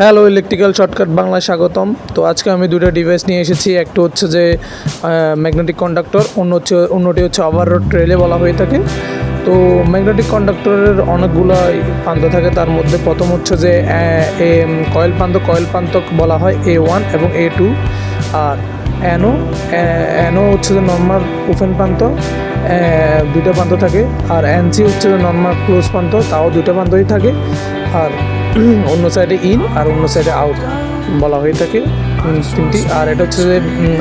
Hello electrical shortcut বাংলায় স্বাগতম। তো আজকে আমি দুটো ডিভাইস নিয়ে এসেছি, একটা হচ্ছে যে ম্যাগনেটিক কন্ডাক্টর অন্য হচ্ছে, অন্যটি হচ্ছে ওভার রোড ট্রেলে বলা হয়ে থাকে। তো ম্যাগনেটিক কন্ডাক্টরের অনেকগুলো প্রান্ত থাকে, তার মধ্যে প্রথম হচ্ছে যে কয়েল প্রান্ত কয়েল প্রান্ত বলা হয় এ ওয়ান এবং এ টু আর অ্যানো অ্যানো হচ্ছে যে নর্মাল ওপেন প্রান্ত দুইটা প্রান্ত থাকে, আর এনসি হচ্ছে যে নর্মাল ক্লোজ প্রান্ত, তাও দুইটা প্রান্তই থাকে, আর অন্য সাইডে ইন আর অন্য সাইডে আউট বলা হয়ে থাকে তিনটি। আর এটা হচ্ছে যে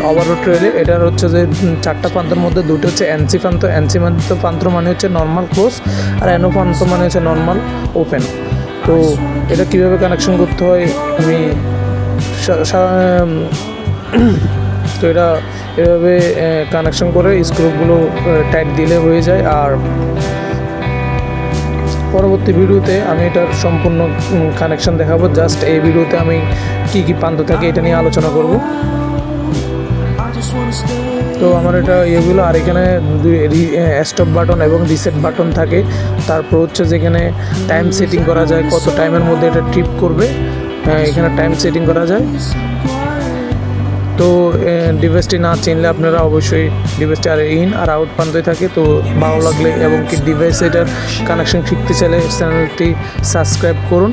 ওভাররোড ট্রেলে এটার হচ্ছে যে চারটা প্রান্তের মধ্যে দুটো হচ্ছে এনসি প্রান্ত এনসি প্রান্ত মানে হচ্ছে নর্মাল ক্লোজ আর অ্যানো প্রান্ত মানে হচ্ছে নর্মাল ওপেন তো এটা কীভাবে কানেকশন করতে হয়, আমি তো এটা এভাবে কানেকশন করে স্ক্রুগুলো টাইট দিলে হয়ে যায়। আর পরবর্তী ভিডিওতে আমি এটার সম্পূর্ণ কানেকশন দেখাবো। জাস্ট এই ভিডিওতে আমি কি কি প্রান্ত থাকে এটা নিয়ে আলোচনা করব। তো আমার এটা ইয়েগুলো আর এখানে স্টপ বাটন এবং রিসেট বাটন থাকে। তারপর হচ্ছে যেখানে টাইম সেটিং করা যায়, কত টাইমের মধ্যে এটা ট্রিপ করবে। এখানে টাইম সেটিং করা যায়। তো ডিভাইসটি না চিনলে আপনারা অবশ্যই ডিভাইসটি আর ইন আর আউট প্রান্তই থাকে। তো, ভালো লাগলে এবং কি ডিভাইস এটার কানেকশন শিখতে চাইলে চ্যানেলটি সাবস্ক্রাইব করুন।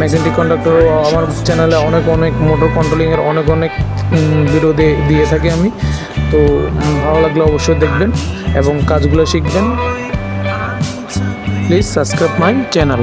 ম্যাগনেটিক কন্ডাক্টর আমার চ্যানেলে অনেক অনেক মোটর কন্ট্রোলিংয়ের অনেক অনেক ভিডিও দিয়ে দিয়ে থাকি আমি। তো ভালো লাগলে অবশ্যই দেখবেন এবং কাজগুলো শিখবেন। Please subscribe my channel